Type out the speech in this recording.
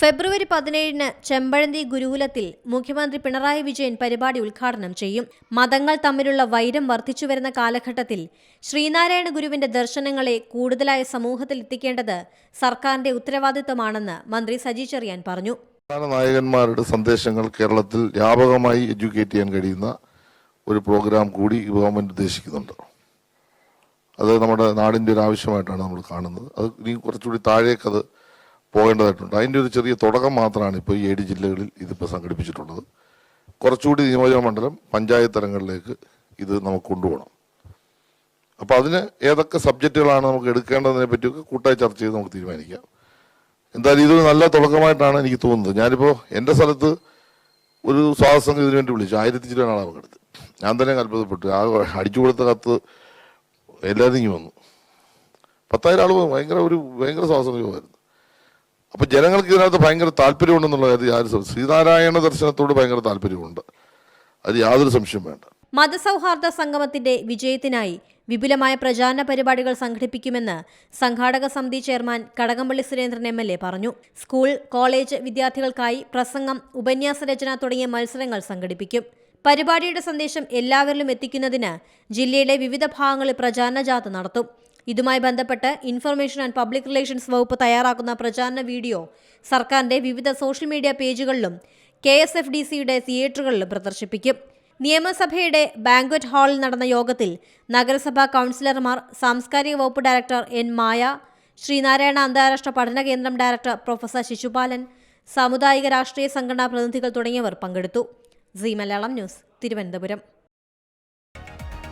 ഫെബ്രുവരി പതിനേഴിന് ചെമ്പഴന്തി ഗുരുകുലത്തിൽ മുഖ്യമന്ത്രി പിണറായി വിജയൻ പരിപാടി ഉദ്ഘാടനം ചെയ്യും. മതങ്ങൾ തമ്മിലുള്ള വൈരം വർദ്ധിച്ചുവരുന്ന കാലഘട്ടത്തിൽ ശ്രീനാരായണ ഗുരുവിന്റെ ദർശനങ്ങളെ കൂടുതലായ സമൂഹത്തിൽ എത്തിക്കേണ്ടത് സർക്കാരിന്റെ ഉത്തരവാദിത്തമാണെന്ന് മന്ത്രി സജി ചെറിയാൻ പറഞ്ഞു. നായകന്മാരുടെ സന്ദേശങ്ങൾ കേരളത്തിൽ വ്യാപകമായി എഡ്യൂക്കേറ്റ് ചെയ്യാൻ കഴിയുന്ന ഒരു പ്രോഗ്രാം കൂടി ഗവൺമെന്റ് ഉദ്ദേശിക്കുന്നുണ്ട്. അത് നമ്മുടെ നാടിന്റെ ഒരു ആവശ്യമായിട്ടാണ് നമ്മൾ കാണുന്നത്. അത് ഇനി കുറച്ചുകൂടി താഴേക്കത് പോകേണ്ടതായിട്ടുണ്ട്. അതിന്റെ ഒരു ചെറിയ തുടക്കം മാത്രമാണ് ഇപ്പോൾ ഈ ഏഴ് ജില്ലകളിൽ ഇതിപ്പോൾ സംഘടിപ്പിച്ചിട്ടുള്ളത്. കുറച്ചുകൂടി നിയോജക മണ്ഡലം പഞ്ചായത്ത് തലങ്ങളിലേക്ക് ഇത് നമുക്ക് കൊണ്ടുപോകണം. അപ്പോൾ അതിന് ഏതൊക്കെ സബ്ജക്റ്റുകളാണ് നമുക്ക് എടുക്കേണ്ടതിനെ പറ്റിയൊക്കെ കൂട്ടായി ചർച്ച ചെയ്ത് നമുക്ക് തീരുമാനിക്കാം. എന്തായാലും ഇതൊരു നല്ല തുടക്കമായിട്ടാണ് എനിക്ക് തോന്നുന്നത്. ഞാനിപ്പോൾ എന്റെ സ്ഥലത്ത് ഒരു സ്വാതസംഘം ഇതിനു വേണ്ടി വിളിച്ചു. ആയിരത്തി ചില ആളാണ് പങ്കെടുത്ത് ഞാൻ തന്നെ അത്ഭുതപ്പെട്ടു ആ അടിച്ചു കൊടുത്ത കത്ത് എല്ലാവരും ഇങ്ങനെ വന്നു. പത്തായിരം ആൾ ഭയങ്കര ഒരു ഭയങ്കര സ്വാതന്ത്ര്യമായിരുന്നു. അപ്പൊ ജനങ്ങൾക്ക് ഇതിനകത്ത് ഭയങ്കര താല്പര്യമുണ്ടെന്നുള്ള കാര്യം യാതൊരു ശ്രീനാരായണ ദർശനത്തോട് ഭയങ്കര താല്പര്യമുണ്ട്. അത് യാതൊരു സംശയം വേണ്ട. മതസൗഹാർദ്ദ സംഗമത്തിന്റെ വിജയത്തിനായി വിപുലമായ പ്രചാരണ പരിപാടികൾ സംഘടിപ്പിക്കുമെന്ന് സംഘാടക സമിതി chairman Kadakampally Surendran M L A പറഞ്ഞു. സ്കൂൾ കോളേജ് വിദ്യാർത്ഥികൾക്കായി പ്രസംഗം ഉപന്യാസ രചന തുടങ്ങിയ മത്സരങ്ങൾ സംഘടിപ്പിക്കും. പരിപാടിയുടെ സന്ദേശം എല്ലാവരിലും എത്തിക്കുന്നതിന് ജില്ലയിലെ വിവിധ ഭാഗങ്ങളിൽ പ്രചാരണ ജാഥ നടത്തും. ഇതുമായി ബന്ധപ്പെട്ട് ഇൻഫർമേഷൻ ആൻഡ് പബ്ലിക് റിലേഷൻസ് വകുപ്പ് തയ്യാറാക്കുന്ന പ്രചാരണ വീഡിയോ സർക്കാരിന്റെ വിവിധ സോഷ്യൽ മീഡിയ പേജുകളിലും കെ എസ് എഫ് ഡി സിയുടെ തിയേറ്ററുകളിലും പ്രദർശിപ്പിക്കും. നിയമസഭയുടെ ബാങ്ക്വറ്റ് ഹാളിൽ നടന്ന യോഗത്തിൽ നഗരസഭാ കൗൺസിലർമാർ സാംസ്കാരിക വകുപ്പ് ഡയറക്ടർ എൻ മായ ശ്രീനാരായണ അന്താരാഷ്ട്ര പഠന കേന്ദ്രം ഡയറക്ടർ പ്രൊഫസർ ശിശുപാലൻ സാമുദായിക രാഷ്ട്രീയ സംഘടനാ പ്രതിനിധികൾ തുടങ്ങിയവർ പങ്കെടുത്തു. C Malayalam news Thiruvananthapuram.